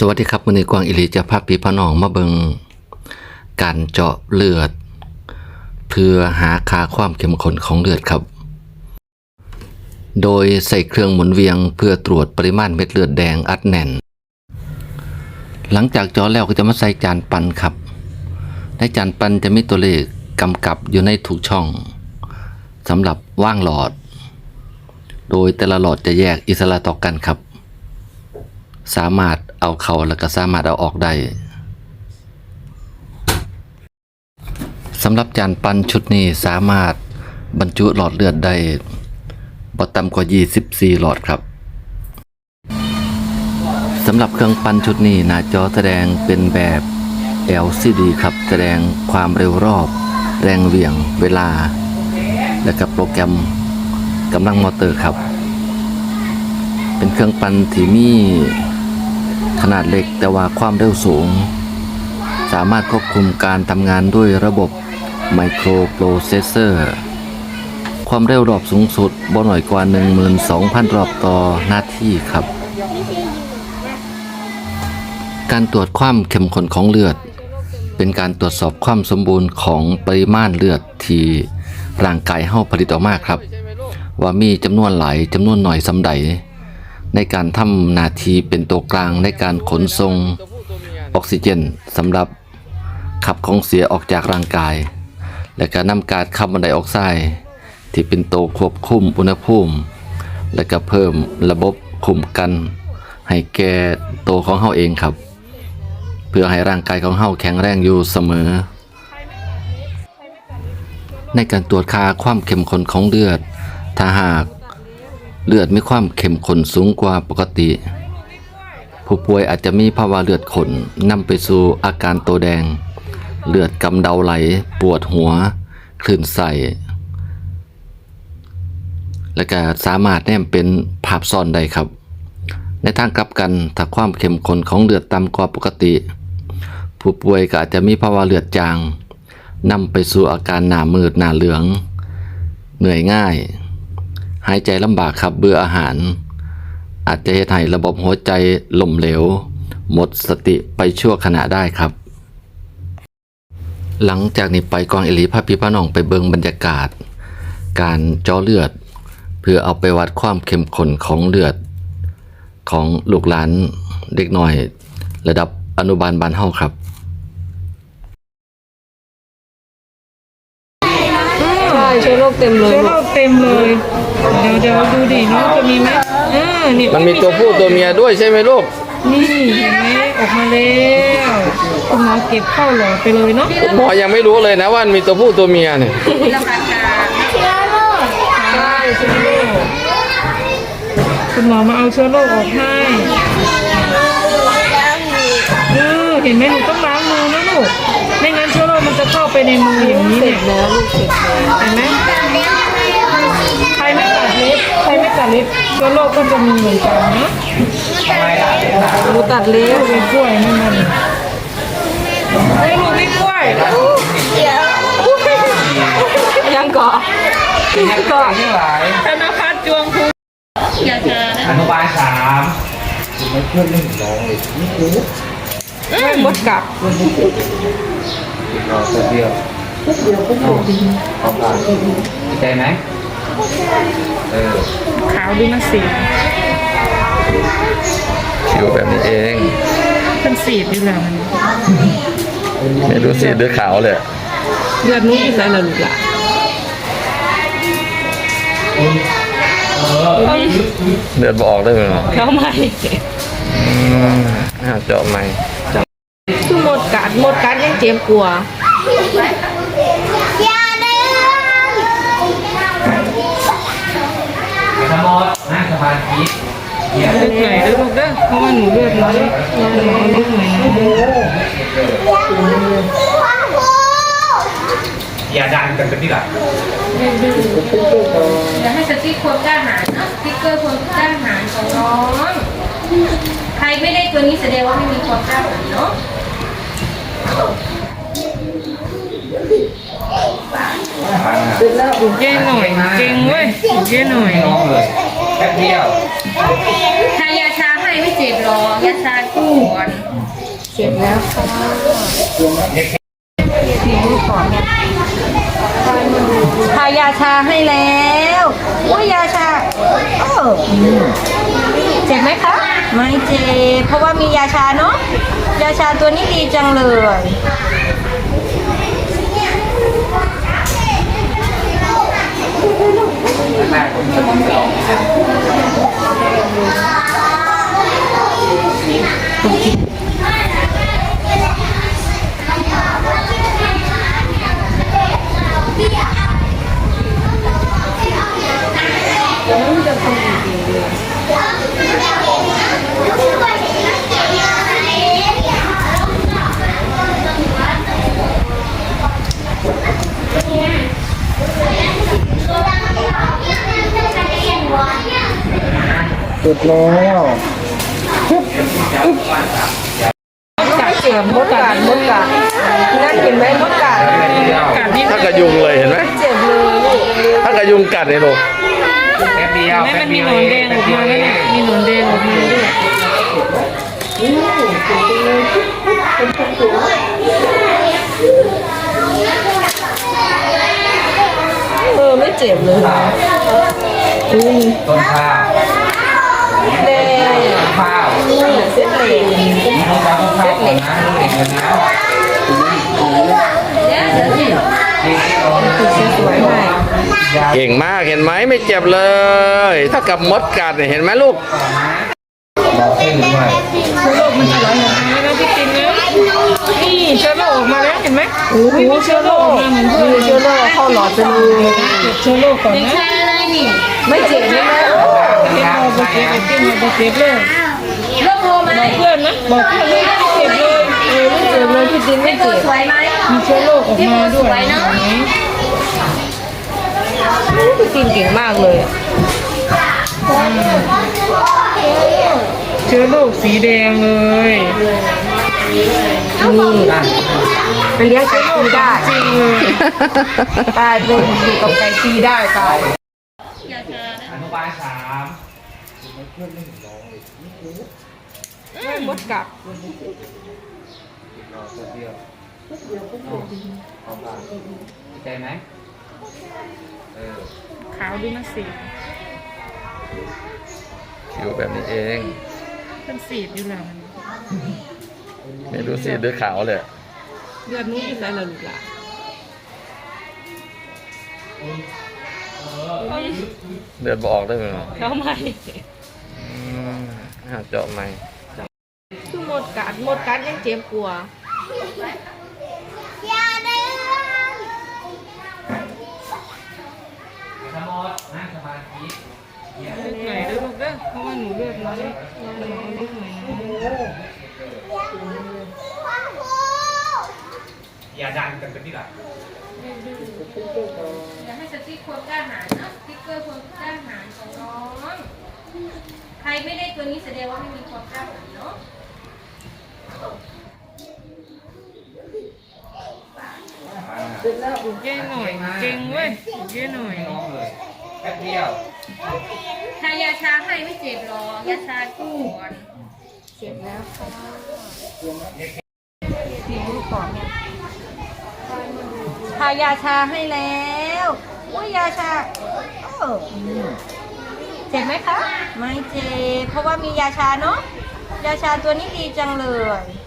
สวัสดีครับมือนี้กวางอิลีจะพาพี่พี่น้องมาเบิงการเจาะเลือด เพื่อหาค่าความเข้มข้นของเลือดครับ โดยใส่เครื่องหมุนเวียงเพื่อตรวจปริมาณเม็ดเลือดแดงอัดแน่น หลังจากเจาะแล้วก็จะมาใส่จานปันครับ ในจานปันจะมีตัวเลขกำกับอยู่ในทุกช่องสำหรับว่างหลอด โดยแต่ละหลอดจะแยกอิสระต่อกันครับ สามารถ เอาเขาแล้วก็สามารถเอาออกได้สำหรับจานปันชุดนี้สามารถบรรจุหลอดเลือดได้บ่ต่ำกว่า 24 หลอดครับสำหรับเครื่องปั้นชุดนี้หน้าจอแสดงเป็นแบบ LCD ครับแสดงความเร็วรอบ แรงเหวี่ยงเวลา และกับโปรแกรมกำลังมอเตอร์ครับ เป็นเครื่องปั้นที่มี ขนาดเล็กแต่ว่าความเร็วสูง สามารถควบคุมการทำงานด้วยระบบไมโครโปรเซสเซอร์ความเร็วรอบสูงสุดบ่หน่อยกว่า 12,000 รอบต่อนาทีครับ การตรวจความเข้มข้นของเลือด เป็นการตรวจสอบความสมบูรณ์ของปริมาณเลือดที่ร่างกายเฮาผลิตออกมาครับ ว่ามีจำนวนหลายจำนวนหน่อยสำใด ในการทำหน้าที่เป็นตัวกลางในการขนส่งออกซิเจนสำหรับขับของเสียออกจากร่างกาย และการนำก๊าซคาร์บอนไดออกไซด์ที่เป็นตัวควบคุมอุณหภูมิ และก็เพิ่มระบบคุมกัน ให้แก่ตัวของเฮาเองครับ เพื่อให้ร่างกายของเฮาแข็งแรงอยู่เสมอ ในการตรวจค่าความเข้มข้นของเลือดถ้าหาก เลือดมีความเข้มข้นสูงกว่าปกติ ผู้ป่วยอาจจะมีภาวะเลือดข้นนำไปสู่อาการโตแดง เลือดกำเดาไหล ปวดหัว คลื่นไส้และก็สามารถแนมเป็นภาพซ้อนได้ครับ ในทางกลับกันถ้าความเข้มข้นของเลือดต่ำกว่าปกติ ผู้ป่วยก็อาจจะมีภาวะเลือดจางนำไปสู่อาการหน้ามืดหน้าเหลือง เหนื่อยง่าย หายใจลำบากครับเบื่ออาหาร อาจจะเหตุให้ระบบหัวใจล่มเหลว หมดสติไปชั่วขณะได้ครับ หลังจากนี้ไปกองเอลีพาพี่พาน้องไปเบิงบรรยากาศ การเจาะเลือด เพื่อเอาไปวัดความเข้มข้นของเลือด ของลูกหลานเด็กหน้อย ระดับอนุบาลบานเฮาครับ เชื้อโรคเต็มเลยเชื้อโรคเต็มเลย เดี๋ยวเดี๋ยวดูดิน้องจะมีไหมเออนี่มันมีตัวผู้ตัวเมียด้วยใช่ไหมลูกนี่เห็นไหมออกมาแล้วคุณหมอเก็บเข้าหลอดไปเลยเนาะหมอยังไม่รู้เลยนะว่ามันมีตัวผู้ตัวเมียเนี่ยใช่เชื้อโรคคุณหมอมาเอาเชื้อโรคออกให้เออเห็นไหมหนูต้องล้างมือนะลูก เข้าไปในมืออย่างนี้เสร็เนี่จยแล้วลูกเสร็จแล้วเห็นไหมใครไม่ตัดเล็บใครไม่ตัดเล็บเชื้อโรคก็จะมีเหมือนกันนะหนูตัดเล็บเป็นกล้วยนั่มันไอ้หนูไม่กล้วยยังเกาะยังเกาะธนพัฒน์จวงภูอนุบาลสามไม่มดกัด รอตัวเดียวเอาผ่านใจไหมเออขาวดูนะสีผิวแบบนี้เองเป็นสีดีแล้วมันไม่รู้สีเลือดขาวเลยเลือดนู้นอีกแล้วนะลูกหล่ะเลือดบอกได้ไหมเนาเขาไหมอ่าเจาะไหม คือมดกัดมดกัดยังเจ็บกลัวาสมอดนั่งสมาธิเยี่ยมลึกหน่อยเด้อลูกเด้อเพราะว่าหนูเลือดน้อยลึกหน่อยนะอย่าดันกันเป็นที่หลังเดี๋ยวให้สติ๊กความกล้าหาญเนาะสติ๊กเกอร์ความกล้าหาญของน้อง ใครไม่ได้ตัวนี้แสดงว่าไม่มีความกล้าหาญเนาะ กเย่หน่อย เก่งเว้ยถูกเย่หน่อย น้องเลยแป๊บเดียวทายาชาให้ไม่เจ็บหรอกยาชาก่อนเสร็จแล้วค่ะทายาชาให้แล้วอุ้ยยาชาเออเจ็บไหมคะ ไม่เจ็บ เพราะว่ามียาชาเนาะ ยาชาตัวนี้ดีจังเลย แม่คนจะลอง สุดแล้วกัดเจ็บมดกัดมดกัดนั่นเห็นไหมมดกัดกัดนิดถ้ากระยุงเลยเห็นไหมเจ็บเลยลูกถ้ากระยุงกัดเนี่ยลูกแป๊บเดียวแม่แป๊มับนมีเดียวหนอนแดงออกมาแล้วเนี่ยมีหนอนแดงออกมาด้วยเออไม่เจ็บเลยอุ้ยต้นข้าว แดง ข้าว นี่เส้นเหลว นี่ เขาต้นข้าวก่อนนะลูกเด็กเลยนะเดี๋ยวเดี๋ยวสินี่เราสวยมากเก่งมากเห็นไหมไม่เจ็บเลย ถ้ากับมดกัดเนี่ยเห็นไหมลูกบอกขึ้นด้วยเชื้อโรคมันจะไหลออกมาแล้วพี่ตินนะนี่เชื้อโรคออกมาแล้วเห็นไหมโอ้โหเชื้อโรคมีเชื้อโรคเข้าหลอดไปเลยเก็บเชื้อโรคก่อนเด็กนะชายอะไรนี่ไม่เจ็บใช่ไหมเก็บเอาไปเก็บไอ้เก็บเอาไปเก็บเลยเลิกโทรไหมเพื่อนนะบอกเพื่อนเลยไม่เก็บเลยเออไม่เจ็บเลยพี่ดินไม่ไม่ตัวเจ็บสวยไหมมีเชื้อโรคออกมาด้วยพี่ดินเก่งมากเลยอะเชื้อโรคสีแดงเลยนี่ไปเลี้ยงไก่ตีได้จริงเลยตายเป็นอยู่กับไก่ตีได้ตายยาชานะอนุบาลสาม มดกัดราตัวเดียวเอาบ้างใจไหมเออขาวดูมันสีดผิวแบบนี้เองมันสีดอยู่แล้วไม่รู้สีหรือขาวเลยเลือดนู้นอยู่แล้วล่ะลูกหลาเลือดบอกได้ไหมแล้วไหมอืมหาเจาะไหมคือม ดกัดมดกัดยังเจ็บกลัวาสมอดนั่งสมาธิเนี่ยเลือดไหลด้วยลูกเด้อเพราะว่าหนูเลือดน้อยหนูเอาเลือดหน่อยนะอย่าดันกันเป็นที่หลักอยากให้สติ๊กคนกล้าหาญเนอะสติ๊กเกอร์คนกล้าหาญของน้องใครไม่ได้ตัวนี้แสดงว่าไม่มีความกล้าหาญเนาะ เก่งหน่อยเก่งเว้ยเก่งหน่อยน้องเลยแป๊บเดียวทายาชาให้ไม่เจ็บหรอกยาชาก่อนเจ็บแล้วค่ะทายาชาให้แล้วอุ้ยยาชาเออเจ็บไหมคะ ไม่เจ็บ เพราะว่ามียาชาเนาะ ยาชาตัวนี้ดีจังเลย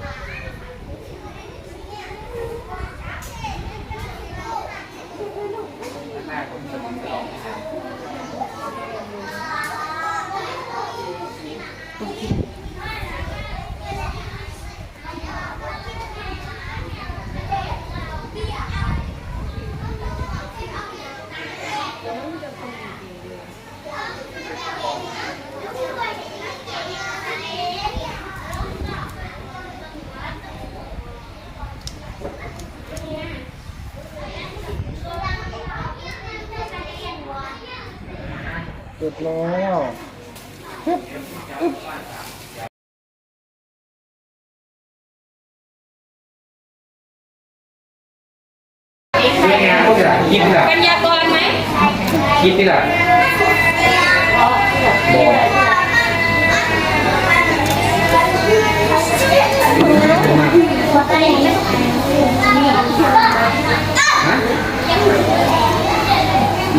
แล้วฮึบอึบเรียานพวกะคิากรไหมคิดนี่ล่ะบอกฮะ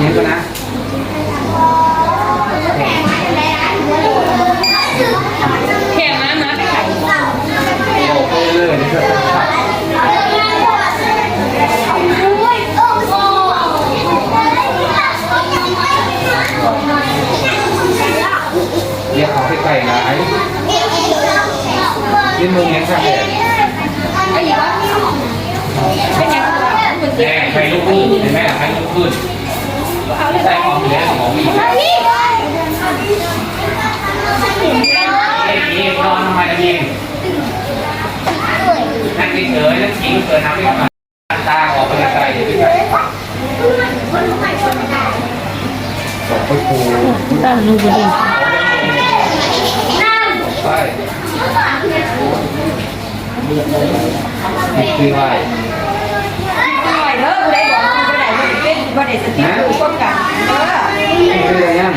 ยังก็นะ อ้ไปเรื่อยๆเพื่อนเรียกเขาไปไก่ร้ายนมือเงี้ยขางแดดเป็นยังไงคุณเจ๊แม่ใครลุกขึ้นเห็นไหมใครลุกขึ้นใส่ของเหลือของมีเอ๊ะนี่นอนทำไมล่ะพี่ นั่เฉยแล้วทิ้งเกินน้ำไม่มาตาออกไปไกลๆอย่ไกลส่งไปครูด้านนู้นก็ดีไปนี่คือไหวหน่อยเด้อบ่ได้บอกบ่ได้บ่ได้เป็นบ่ได้สติคือป้องกันเด้อนี่คืออะไรยัง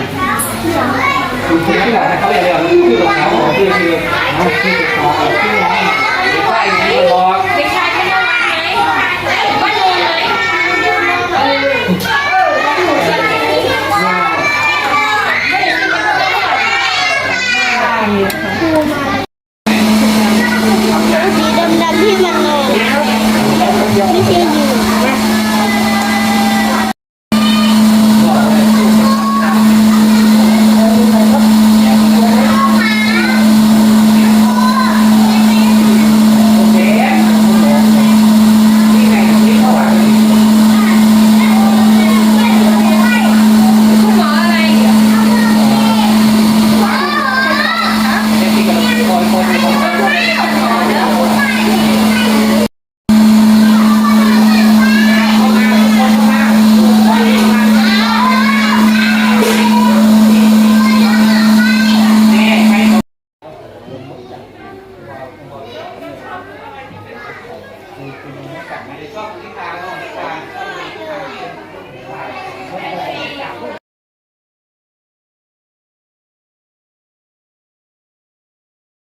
คือที่หลังเขาอย่าเรียกคือกับเขาคือคือเขาคือกับเขา